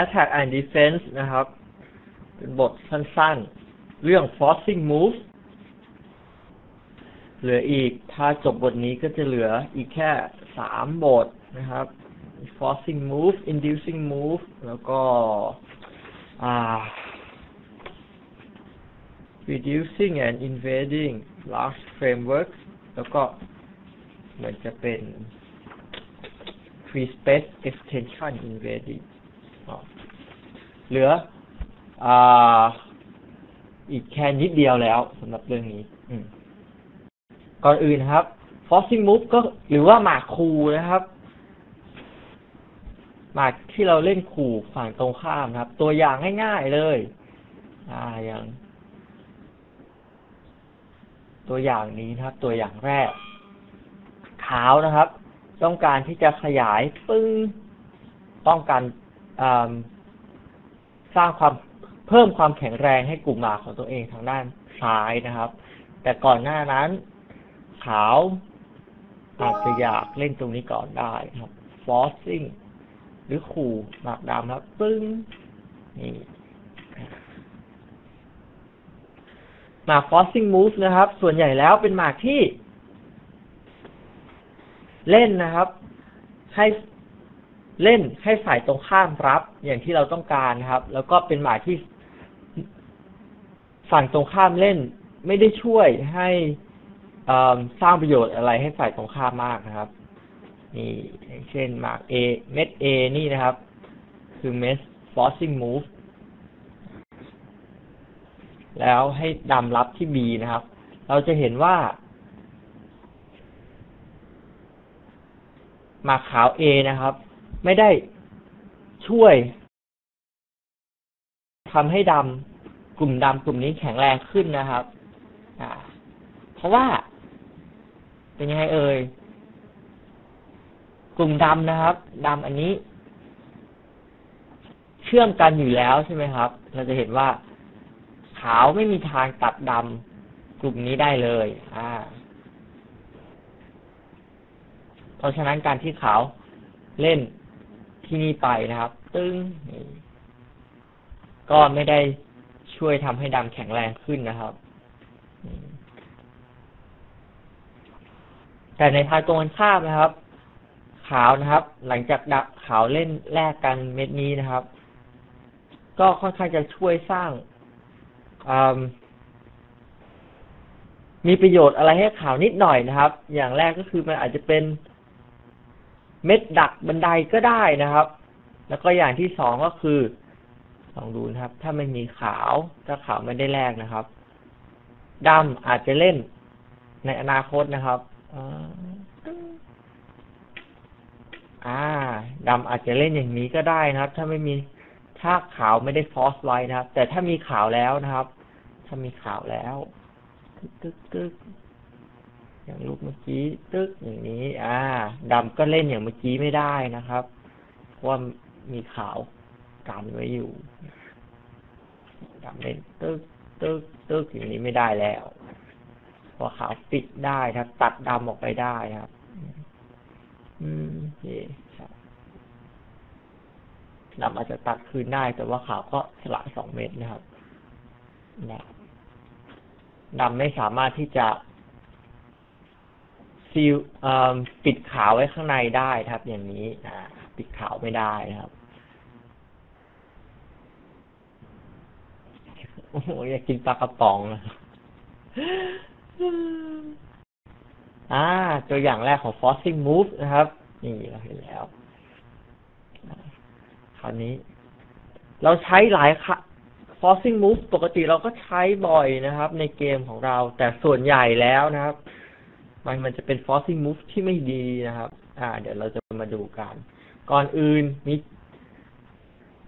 attack and defense นะครับ เป็นบทสั้นๆ เรื่อง forcing move เหลืออีก ถ้าจบบทนี้ก็จะเหลืออีกแค่สามบทนะครับ forcing move inducing move แล้วก็ reducing and invading large frameworks แล้วก็เหมือนจะเป็น free space extension invading เหลืออ่าอีกแค่นิดเดียวแล้วสำหรับเรื่องนี้ อืก่อนอื่นครับ forcing move ก็หรือว่าหมากคูนะครับ หมากที่เราเล่นขู่ฝั่งตรงข้ามครับ ตัวอย่างง่ายๆเลย อ่าอย่าง ตัวอย่างนี้นะครับ ตัวอย่างแรกขาวนะครับ ต้องการที่จะขยายปึ้งต้องการ สร้างความเพิ่มความแข็งแรงให้กลุ่มหมากของตัวเองทางด้านซ้ายนะครับ แต่ก่อนหน้านั้น ขาวอาจจะอยากเล่นตรงนี้ก่อนได้ครับ forcing หรือขู่หมากดำครับปึ้งนี่หมาก forcing move นะครับ ส่วนใหญ่แล้วเป็นหมากที่ เล่นนะครับ ให้ เล่นให้ฝ่ายตรงข้ามรับอย่างที่เราต้องการนะครับ แล้วก็เป็นหมากที่ฝั่งตรงข้ามเล่น ไม่ได้ช่วยให้สร้างประโยชน์อะไรให้ฝ่ายตรงข้ามมากนะครับนี่เช่นหมาก A เม็ด A นี่นะครับ คือเม็ด forcing move แล้วให้ดำรับที่ B นะครับ เราจะเห็นว่าหมากขาว A นะครับ ไม่ได้ช่วยทำให้ดำกลุ่มดำกลุ่มนี้แข็งแรงขึ้นนะครับเพราะว่า เป็นยังไงเอ่ยกลุ่มดำนะครับดำอันนี้ เชื่อมกันอยู่แล้วใช่ไหมครับ เราจะเห็นว่า ขาวไม่มีทางตัดดำกลุ่มนี้ได้เลย อ่า เพราะฉะนั้นการที่ขาวเล่น ที่นี่ไปนะครับ ตึ้งก็ไม่ได้ช่วยทำให้ดำแข็งแรงขึ้นนะครับ แต่ในทางตรงกันข้ามนะครับ ขาวนะครับ หลังจากดับขาวเล่นแลกกันเม็ดนี้นะครับ ก็ค่อนข้างจะช่วยสร้างมีประโยชน์อะไรให้ขาวนิดหน่อยนะครับ อย่างแรกก็คือมันอาจจะเป็น เม็ดดักบันไดก็ได้นะครับ แล้วก็อย่างที่สองก็คือลองดูนะครับ ถ้าไม่มีขาวถ้าขาวไม่ได้แลกนะครับดำอาจจะเล่นในอนาคตนะครับอ่าดำอาจจะเล่นอย่างนี้ก็ได้นะครับ ถ้าไม่มีถ้าขาวไม่ได้ฟอสไว้นะครับ แต่ถ้ามีขาวแล้วนะครับ ถ้ามีขาวแล้วตึกตึก อย่างลูกเมื่อกี้ตึ๊กอย่างนี้ อ่าดำก็เล่นอย่างเมื่อกี้ไม่ได้นะครับเพราะว่ามีขาวกันไว้อยู่ดำเล่นตึ๊กตึ๊กตึ๊กอย่างนี้ไม่ได้แล้วพอขาวปิดได้ครับ ตัดดำออกไปได้ครับ อืมโอเคดำอาจจะตัดคืนได้ แต่ว่าขาวก็สละสองเม็ดนะครับนะดำไม่สามารถที่จะ ซีลปิดขาวไว้ข้างในได้ครับ อย่างนี้ปิดขาวไม่ได้นะครับโอ้อยากกินปลากระป๋องอ่า ตัวอย่างแรกของ forcing move นะครับ นี่เราเห็นแล้ว คราวนี้ เราใช้หลายค่ะ forcing move ปกติเราก็ใช้บ่อยนะครับ ในเกมของเรา แต่ส่วนใหญ่แล้วนะครับ มันมันจะเป็น forcing move ที่ไม่ดีนะครับ อ่า เดี๋ยวเราจะมาดูกัน ก่อนอื่นมี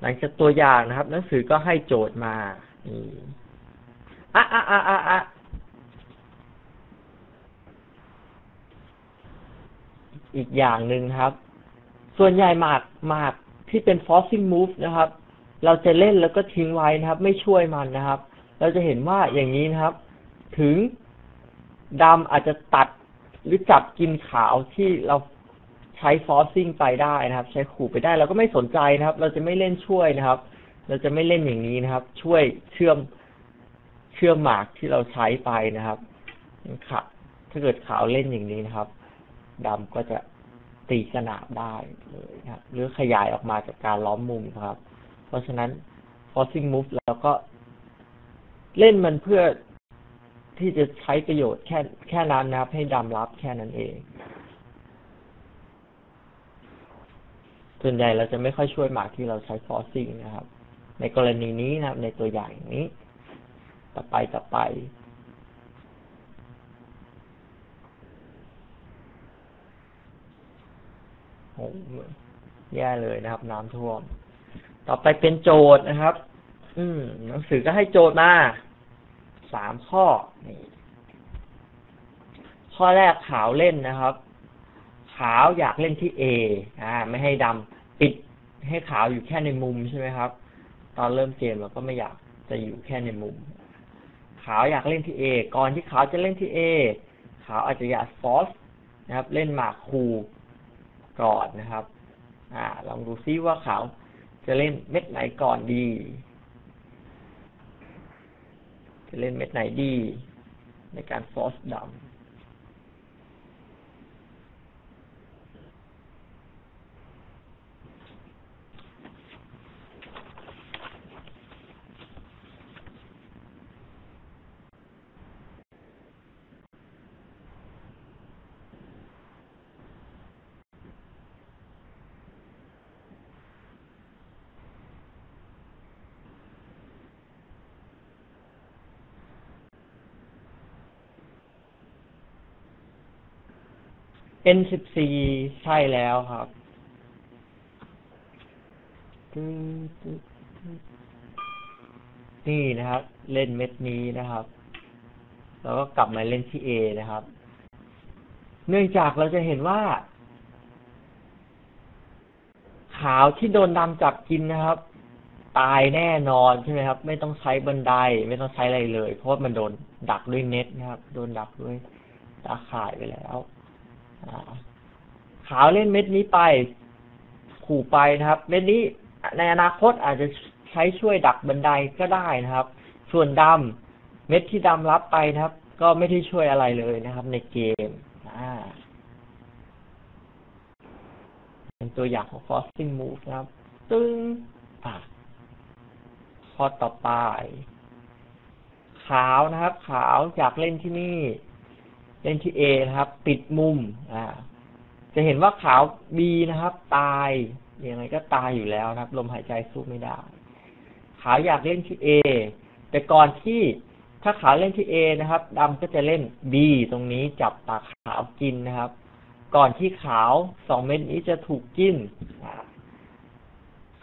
หลังจากตัวอย่างนะครับหนังสือก็ให้โจทย์มานี่อะอะอะอะอะอีกอย่างหนึ่งครับ ส่วนใหญ่หมากหมากที่เป็น forcing move นะครับ เราจะเล่นแล้วก็ทิ้งไว้นะครับ ไม่ช่วยมันนะครับ เราจะเห็นว่าอย่างนี้นะครับ ถึงดำอาจจะตัด หรือจับกินขาวที่เราใช้ฟอร์ซิ่งไปได้นะครับ ใช้ขู่ไปได้เราก็ไม่สนใจนะครับ เราจะไม่เล่นช่วยนะครับ เราจะไม่เล่นอย่างนี้นะครับ ช่วยเชื่อมเชื่อมหมากที่เราใช้ไปนะครับค่ะถ้าเกิดขาวเล่นอย่างนี้นะครับดำก็จะตีสนามได้เลยนะครับ หรือขยายออกมาจากการล้อมมุมนะครับ เพราะฉะนั้น forcing move แล้วก็เล่นมันเพื่อ ที่จะใช้ประโยชน์แค่แค่นั้นนะครับ ให้ดำรับแค่นั้นเอง ส่วนใหญ่เราจะไม่ค่อยช่วยหมากที่เราใช้ forcing นะครับ ในกรณีนี้นะครับ ในตัวอย่างนี้ ต่อไปต่อไปโอ้แย่เลยนะครับ น้ำท่วม ต่อไปเป็นโจทย์นะครับ อืมหนังสือก็ให้โจทย์มา สามข้อนี่ข้อแรกขาวเล่นนะครับ ขาวอยากเล่นที่ A อ่า ไม่ให้ดำปิดให้ขาวอยู่แค่ในมุมใช่ไหมครับ ตอนเริ่มเกมเราก็ไม่อยากจะอยู่แค่ในมุม ขาวอยากเล่นที่ A ก่อนที่ขาวจะเล่นที่ A ขาวอาจจะอยากฟอสนะครับ เล่นหมากคูก่อนนะครับ อ่า ลองดูซิว่าขาวจะเล่นเม็ดไหนก่อนดี จะเล่นเม็ดไหนดี ในการฟอสดำ N14 ใช่แล้วครับนี่นะครับ เล่นเม็ดนี้นะครับ แล้วก็กลับมาเล่นที่ A นะครับ เนื่องจากเราจะเห็นว่า ขาวที่โดนดำจับกินนะครับ ตายแน่นอนใช่ไหมครับ ไม่ต้องใช้บันได ไม่ต้องใช้อะไรเลย เพราะว่ามันโดนดักด้วยเน็ตนะครับ โดนดักด้วยตาข่ายไปแล้ว ขาวเล่นเม็ดนี้ไป ขู่ไปนะครับ เม็ดนี้ในอนาคตอาจจะใช้ช่วยดักบันไดก็ได้นะครับ ส่วนดำเม็ดที่ดำรับไปนะครับ ก็ไม่ได้ช่วยอะไรเลยนะครับ ในเกมเป็นตัวอย่างของ forcing move นะครับ ตึงอะข้อต่อไป ขาวนะครับ ขาวอยากเล่นที่นี่ เล่นที่ A นะครับ ปิดมุม อ่า จะเห็นว่าขาว B นะครับ ตายยังไงก็ตายอยู่แล้วนะครับ ลมหายใจสู้ไม่ได้ ขาวอยากเล่นที่ A แต่ก่อนที่ถ้าขาวเล่นที่ A นะครับดำก็จะเล่น B ตรงนี้จับปากขาวกินนะครับ ก่อนที่ขาวสองเม็ดนี้จะถูกกิน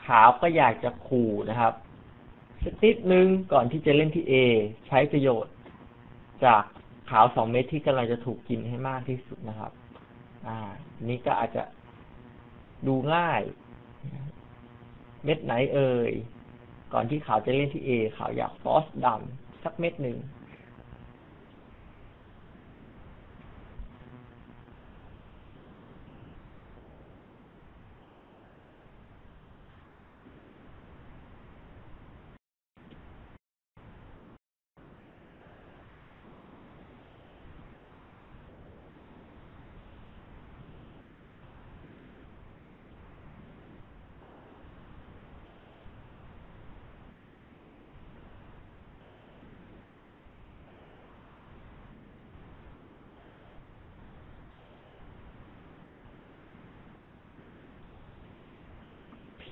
ขาวก็อยากจะขู่นะครับสักนิดนึงก่อนที่จะเล่นที่ A ใช้ประโยชน์จาก ขาวสองเม็ดที่กำลังจะถูกกินให้มากที่สุดนะครับ อ่า นี้ก็อาจจะดูง่าย เม็ดไหนเอ่ย ก่อนที่ขาวจะเล่นที่เอขาวอยากฟอสดำสักเม็ดหนึ่ง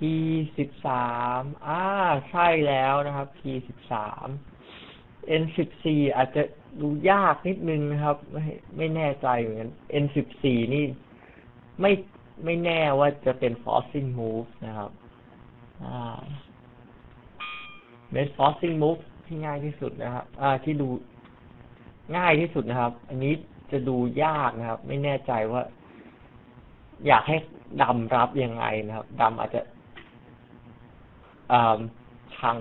พีสิบสามอ่า ใช่แล้วนะครับ P สิบสาม N สิบสี่อาจจะดูยากนิดนึงนะครับ ไม่ไม่แน่ใจเหมือนกัน N สิบสี่นี่ไม่ไม่แน่ว่าจะเป็น forcing move นะครับอ่าเป็น forcing move ที่ง่ายที่สุดนะครับ อ่า ที่ดูง่ายที่สุดนะครับ อันนี้จะดูยากนะครับ ไม่แน่ใจว่า อยากให้ดำรับยังไงนะครับดำอาจจะ พัง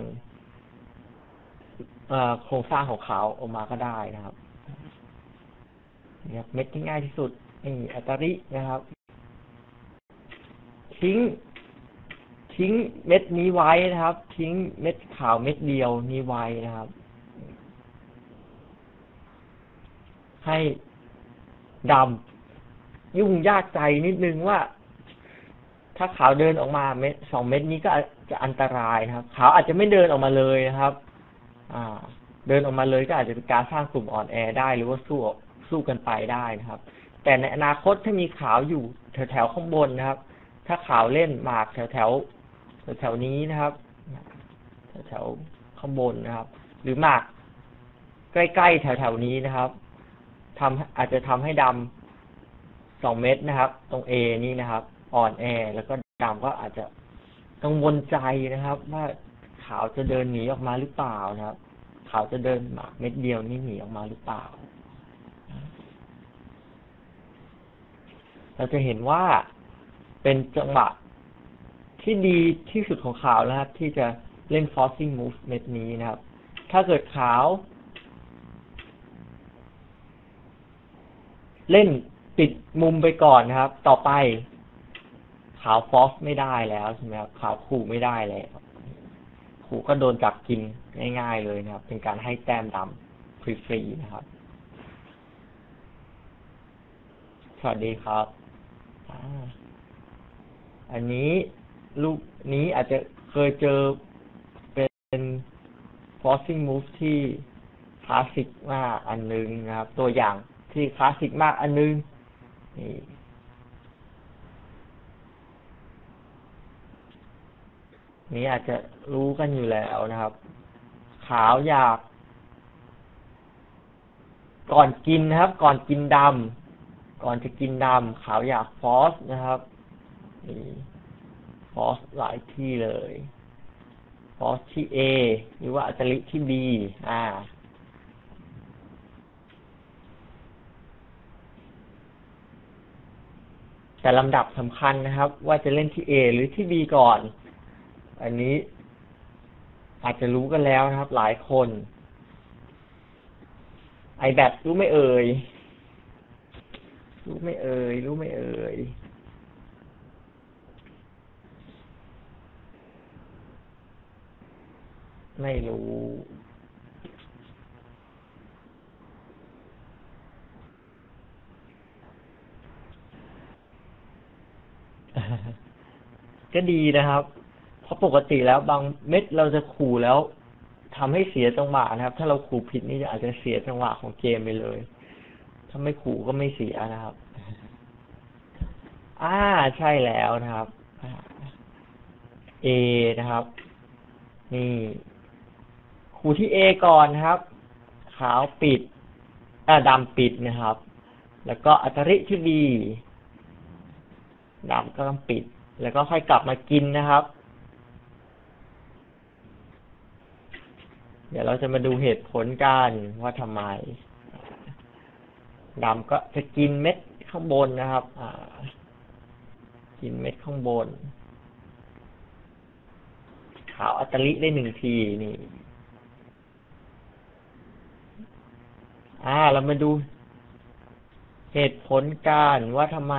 โครงสร้างของเขาออกมาก็ได้นะครับเนี่ยเม็ดที่ง่ายที่สุดนี่อัตรินะครับ ทิ้ง ทิ้งเม็ดนี้ไว้นะครับ ทิ้งเม็ดขาวเม็ดเดียวนี้ไว้นะครับ ให้ดำยุ่งยากใจนิดนึงว่า ถ้าขาวเดินออกมาเม็ดสองเม็ดนี้ก็ จะอันตรายนะครับขาวอาจจะไม่เดินออกมาเลยนะครับ อ่า เดินออกมาเลยก็อาจจะเป็นการสร้างกลุ่มอ่อนแอได้ หรือว่าสู้สู้กันไปได้นะครับ แต่ในอนาคตถ้ามีขาวอยู่แถวแถวข้างบนนะครับ ถ้าขาวเล่นหมากแถวแถวแถวแถวนี้นะครับแถวแถวข้างบนนะครับ หรือหมากใกล้ๆแถวแถวนี้นะครับทำอาจจะทำให้ดำสองเม็ดนะครับ ตรงเอนี่นะครับ อ่อนแอแล้วก็ดำก็อาจจะ กังวลใจนะครับ ว่าขาวจะเดินหนีออกมาหรือเปล่านะครับ ขาวจะเดินหมากเม็ดเดียวนี่หนีออกมาหรือเปล่า เราจะเห็นว่าเป็นจังหวะที่ดีที่สุดของขาวนะครับ ที่จะเล่น forcing move เม็ดนี้นะครับ ถ้าเกิดขาว เล่นปิดมุมไปก่อนนะครับ ต่อไป ขาวฟอสไม่ได้แล้วใช่ไหมครับขาวขู่ไม่ได้แล้วขู่ก็โดนจับกินง่าย ๆ เลยนะครับ เป็นการให้แต้มดำฟรีๆนะครับ สวัสดีครับอันนี้ลูกนี้อาจจะเคยเจอเป็น forcing move ที่คลาสสิกมากอันนึงนะครับ ตัวอย่างที่คลาสสิกมากอันนึงนี่ นี่อาจจะรู้กันอยู่แล้วนะครับ ขาวอยากก่อนกินนะครับ ก่อนกินดำก่อนจะกินดำขาวอยากฟอสนะครับนี่ฟอสหลายที่เลยฟอสที่ A หรือว่าอัจลิที่ B อ่าแต่ลำดับสำคัญนะครับ ว่าจะเล่นที่ A หรือที่ B ก่อน อันนี้อาจจะรู้กันแล้วนะครับ หลายคน ไอแบตรู้ไม่เอ่ย รู้ไม่เอ่ย รู้ไม่เอ่ย ไม่รู้ก็ดีนะครับ ราะปกติแล้วบางเม็ดเราจะขู่แล้วทำให้เสียจังหวะนะครับ ถ้าเราขู่ผิดนี่อาจจะเสียจังหวะของเกมไปเลย ถ้าไม่ขู่ก็ไม่เสียนะครับ อ่าใช่แล้วนะครับ A นะครับ นี่ขู่ที่ A ก่อนนะครับ ขาวปิดอ่าดำปิดนะครับ แล้วก็อัตริที่ B ดำก็ต้องปิด แล้วก็ค่อยกลับมากินนะครับ เดี๋ยวเราจะมาดูเหตุผลกันว่าทำไมดำก็จะกินเม็ดข้างบนนะครับ อ่า กินเม็ดข้างบน ขาวอัตลิได้หนึ่งทีนี่ อ่า เรามาดู เหตุผลการว่าทำไม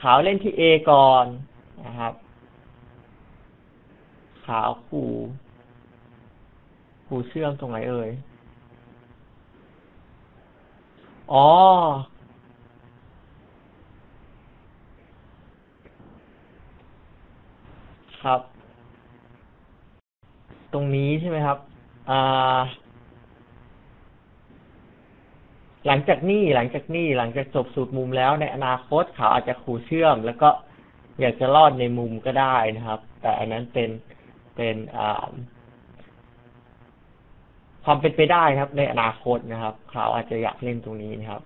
ขาวเล่นที่ A ก่อนนะครับ ขาวขู่ ขู่เชื่อมตรงไหนเอ่ย อ๋อ ครับ ตรงนี้ใช่ไหมครับ อ่า หลังจากนี้หลังจากนี้หลังจากจบสูตรมุมแล้วในอนาคตเขาอาจจะขูเชื่อม แล้วก็อยากจะรอดในมุมก็ได้นะครับ แต่อันนั้นเป็นเป็นอ่า ความเป็นไปได้ครับ ในอนาคตนะครับเขาอาจจะอยากเล่นตรงนี้นะครับ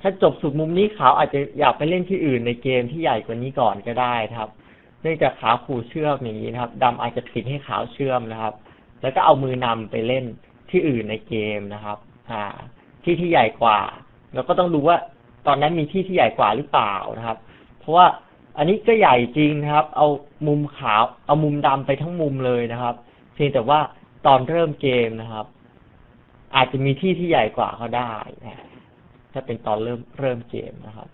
ถ้าจบสุดมุมนี้เขาอาจจะอยากไปเล่นที่อื่นในเกมที่ใหญ่กว่านี้ก่อนก็ได้ครับ เนื่องจากขาวขู่เชื่อมอย่างนี้นะครับดำอาจจะปิดให้ขาวเชื่อมนะครับ แล้วก็เอามือนำไปเล่นที่อื่นในเกมนะครับอ่าที่ที่ใหญ่กว่า แล้วก็ต้องดูว่าตอนนั้นมีที่ที่ใหญ่กว่าหรือเปล่านะครับ เพราะว่าอันนี้ก็ใหญ่จริงนะครับ เอามุมขาว เอามุมดำไปทั้งมุมเลยนะครับ เพียงแต่ว่าตอนเริ่มเกมนะครับ อาจจะมีที่ที่ใหญ่กว่าเขาได้นะถ้าเป็นตอนเริ่มเริ่มเกมนะครับ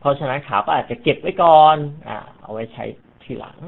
เพราะฉะนั้นขาก็อาจจะเก็บไว้ก่อน อ่า เอาไว้ใช้ทีหลัง